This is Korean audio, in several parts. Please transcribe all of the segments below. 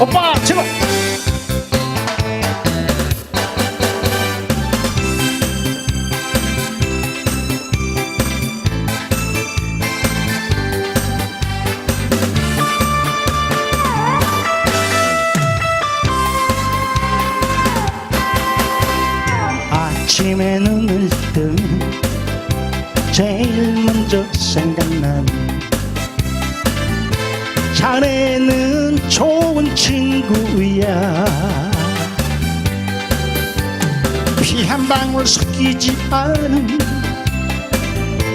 오빠 제발 아침에 눈을 뜨면 제일 먼저 생각나는 자네는 좋은 친구야. 피 한 방울 섞이지 않은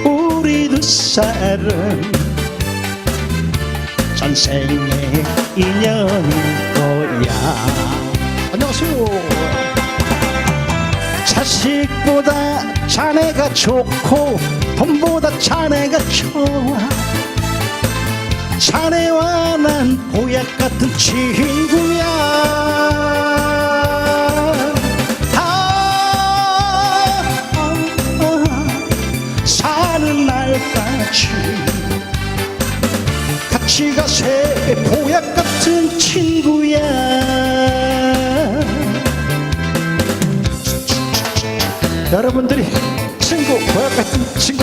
우리 두 사람 전생의 인연일 거야. 안녕하세요. 자식보다 자네가 좋고 돈보다 자네가 좋아 자네와 난 보약 같은 친구야. 아, 아, 아, 사는 날까지 같이 가세 보약 같은 친구야. 여러분들이 친구 보약 같은 친구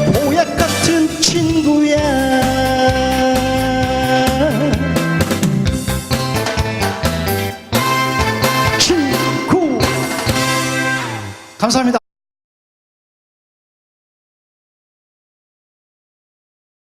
같은 친구야 친구 감사합니다.